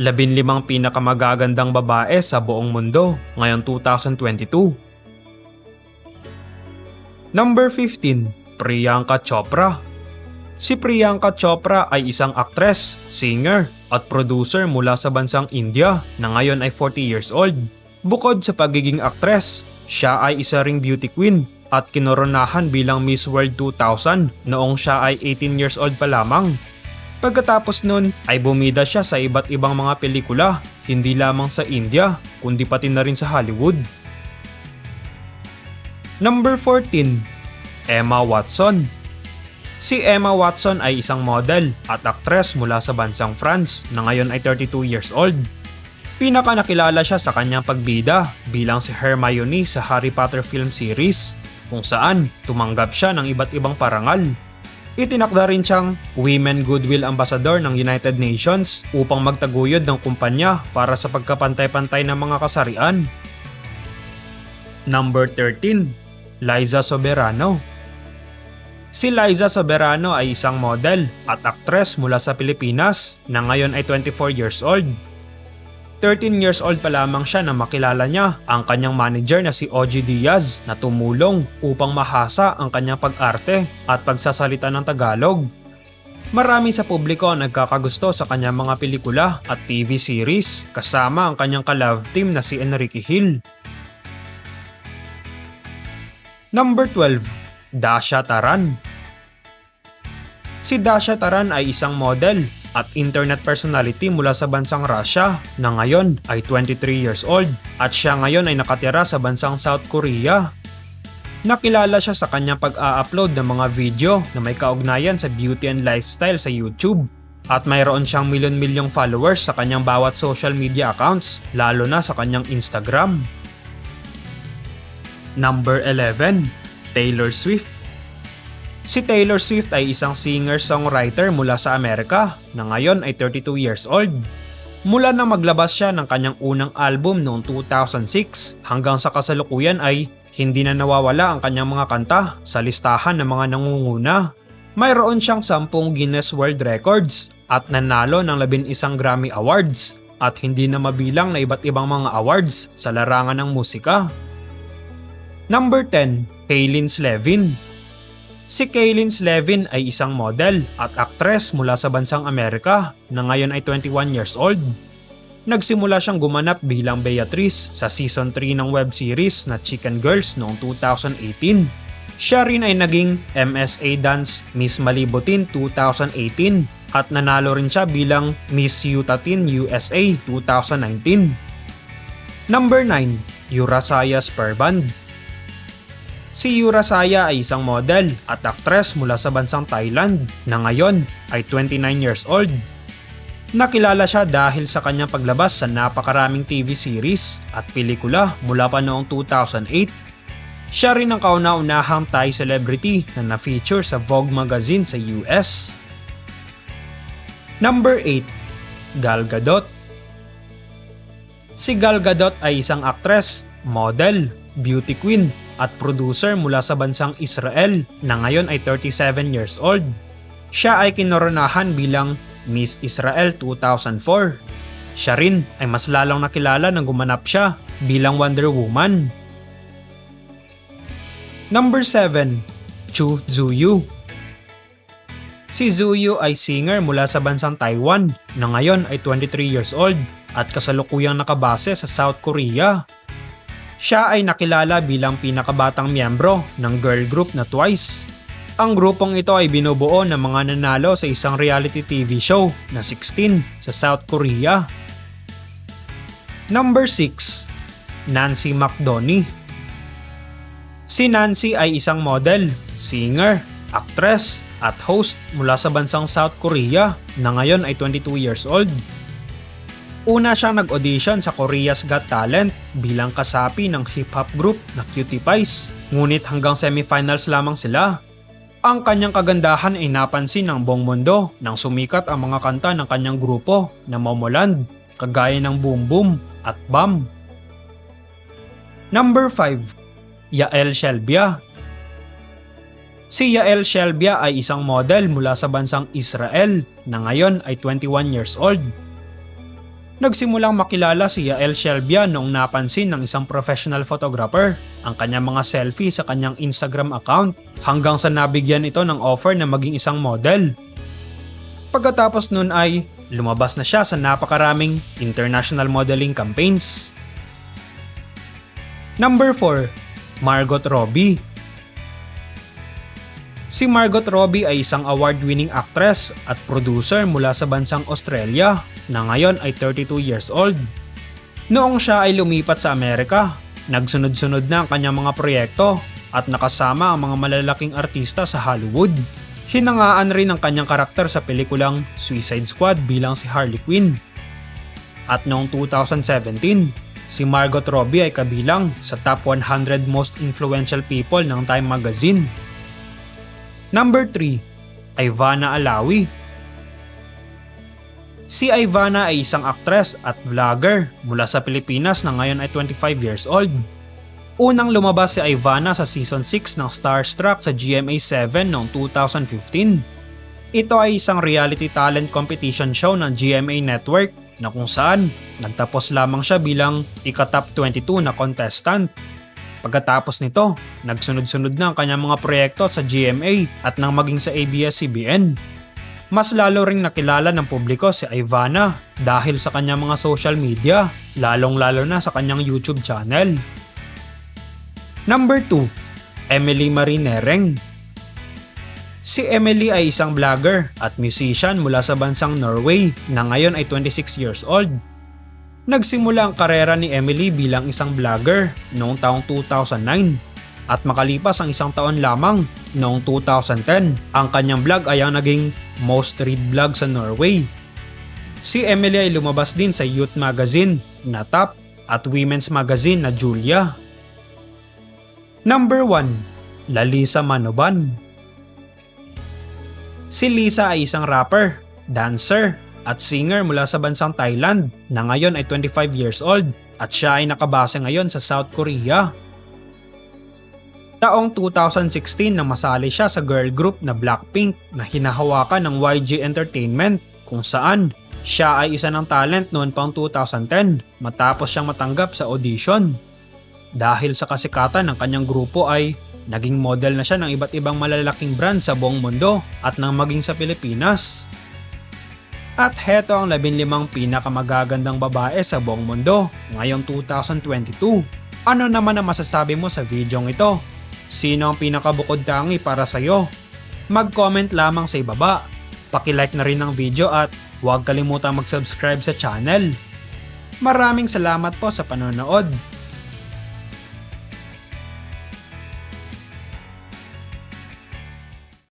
15 pinakamagagandang babae sa buong mundo ngayong 2022. Number 15, Priyanka Chopra. Si Priyanka Chopra ay isang aktres, singer, at producer mula sa bansang India na ngayon ay 40 years old. Bukod sa pagiging aktres, siya ay isa ring beauty queen at kinoronahan bilang Miss World 2000 noong siya ay 18 years old pa lamang. Pagkatapos nun ay bumida siya sa iba't ibang mga pelikula, hindi lamang sa India, kundi pati na rin sa Hollywood. Number 14, Emma Watson. Si Emma Watson ay isang model at aktres mula sa bansang France na ngayon ay 32 years old. Pinaka nakilala siya sa kanyang pagbida bilang si Hermione sa Harry Potter film series kung saan tumanggap siya ng iba't ibang parangal Itinakda rin siyang Women Goodwill Ambassador ng United Nations upang magtaguyod ng kumpanya para sa pagkapantay-pantay ng mga kasarian. Number 13, Liza Soberano. Si Liza Soberano ay isang model at aktres mula sa Pilipinas na ngayon ay 24 years old 13 years old pa lamang siya na makilala niya ang kanyang manager na si OG Diaz na tumulong upang mahasa ang kanyang pag-arte at pagsasalita ng Tagalog. Marami sa publiko ang nagkakagusto sa kanyang mga pelikula at TV series kasama ang kanyang ka-love team na si Enrique Hill. Number 12, Dasha Taran. Si Dasha Taran ay isang model at internet personality mula sa bansang Russia na ngayon ay 23 years old at siya ngayon ay nakatira sa bansang South Korea. Nakilala siya sa kanyang pag-a-upload ng mga video na may kaugnayan sa beauty and lifestyle sa YouTube at mayroon siyang milyon-milyong followers sa kanyang bawat social media accounts lalo na sa kanyang Instagram. Number 11, Taylor Swift Si Taylor Swift ay isang singer-songwriter mula sa Amerika na ngayon ay 32 years old. Mula nang maglabas siya ng kanyang unang album noong 2006 hanggang sa kasalukuyan ay hindi na nawawala ang kanyang mga kanta sa listahan ng mga nangunguna. Mayroon siyang 10 Guinness World Records at nanalo ng 11 Grammy Awards at hindi na mabilang na iba't ibang mga awards sa larangan ng musika. Number 10, Kaylin Slevin Si Kaylin Slevin ay isang model at aktres mula sa bansang Amerika na ngayon ay 21 years old. Nagsimula siyang gumanap bilang Beatrice sa season 3 ng web series na Chicken Girls noong 2018. Siya rin ay naging MSA Dance Miss Malibutin 2018 at nanalo rin siya bilang Miss Utatin USA 2019. Number 9, Yurasaya Spurband Si Yura Saya ay isang model at aktres mula sa bansang Thailand na ngayon ay 29 years old. Nakilala siya dahil sa kanyang paglabas sa napakaraming TV series at pelikula mula pa noong 2008. Siya rin ang kauna-unahang Thai celebrity na na-feature sa Vogue magazine sa US. Number 8. Gal Gadot Si Gal Gadot ay isang aktres, model, beauty queen at producer mula sa bansang Israel na ngayon ay 37 years old. Siya ay kinoronahan bilang Miss Israel 2004. Siya rin ay mas lalong nakilala nang gumanap siya bilang Wonder Woman. Number 7. Chu Zuyu Si Zuyu ay singer mula sa bansang Taiwan na ngayon ay 23 years old at kasalukuyang nakabase sa South Korea siya ay nakilala bilang pinakabatang miyembro ng girl group na Twice. Ang grupong ito ay binubuo ng mga nanalo sa isang reality TV show na 16 sa South Korea. Number 6. Nancy McDoney Si Nancy ay isang model, singer, actress, at host mula sa bansang South Korea na ngayon ay 22 years old. Una siyang nag-audition sa Korea's Got Talent bilang kasapi ng hip-hop group na Cutie Pies. Ngunit hanggang semifinals lamang sila. Ang kanyang kagandahan ay napansin ng buong mundo nang sumikat ang mga kanta ng kanyang grupo na Momoland, kagaya ng Boom Boom at Bam. Number 5. Yael Shelbia Si Yael Shelbia ay isang model mula sa bansang Israel na ngayon ay 21 years old Nagsimulang makilala si Yael Shelbia noong napansin ng isang professional photographer ang kanyang mga selfie sa kanyang Instagram account hanggang sa nabigyan ito ng offer na maging isang model. Pagkatapos nun ay lumabas na siya sa napakaraming international modeling campaigns. Number 4. Margot Robbie Si Margot Robbie ay isang award-winning actress at producer mula sa bansang Australia na ngayon ay 32 years old. Noong siya ay lumipat sa Amerika, nagsunod-sunod na ang kanyang mga proyekto at nakasama ang mga malalaking artista sa Hollywood. Hinangaan rin ang kanyang karakter sa pelikulang Suicide Squad bilang si Harley Quinn. At noong 2017, si Margot Robbie ay kabilang sa top 100 most influential people ng Time Magazine. Number 3, Ivana Alawi. Si Ivana ay isang actress at vlogger mula sa Pilipinas na ngayon ay 25 years old. Unang lumabas si Ivana sa season 6 ng Starstruck sa GMA7 noong 2015. Ito ay isang reality talent competition show ng GMA Network na kung saan nagtapos lamang siya bilang ika-top 22 na contestant Pagkatapos nito, nagsunod-sunod na ang kanyang mga proyekto sa GMA at nang maging sa ABS-CBN. Mas lalo ring nakilala ng publiko si Ivana dahil sa kanyang mga social media, lalong-lalo na sa kanyang YouTube channel. Number 2, Emily Marie Nereng. Si Emily ay isang vlogger at musician mula sa bansang Norway na ngayon ay 26 years old Nagsimula ang karera ni Emily bilang isang vlogger noong taong 2009 at makalipas ang isang taon lamang noong 2010, ang kanyang vlog ay ang naging most read vlog sa Norway. Si Emily ay lumabas din sa youth magazine na Top at women's magazine na Julia. Number 1. Lalisa Manoban Si Lisa ay isang rapper, dancer, at singer mula sa bansang Thailand na ngayon ay 25 years old at siya ay nakabase ngayon sa South Korea. Taong 2016 nang masali siya sa girl group na Blackpink na hinahawakan ng YG Entertainment kung saan siya ay isa ng talent noon pang 2010 matapos siyang matanggap sa audition. Dahil sa kasikatan ng kanyang grupo ay naging model na siya ng iba't ibang malalaking brand sa buong mundo at nang maging sa Pilipinas. At heto ang 15 pinakamagagandang babae sa buong mundo ngayong 2022. Ano naman ang masasabi mo sa videong ito? Sino ang pinakabukod tangi para sa'yo? Mag-comment lamang sa ibaba. Pakilike na rin ang video at huwag kalimutang mag-subscribe sa channel. Maraming salamat po sa panonood.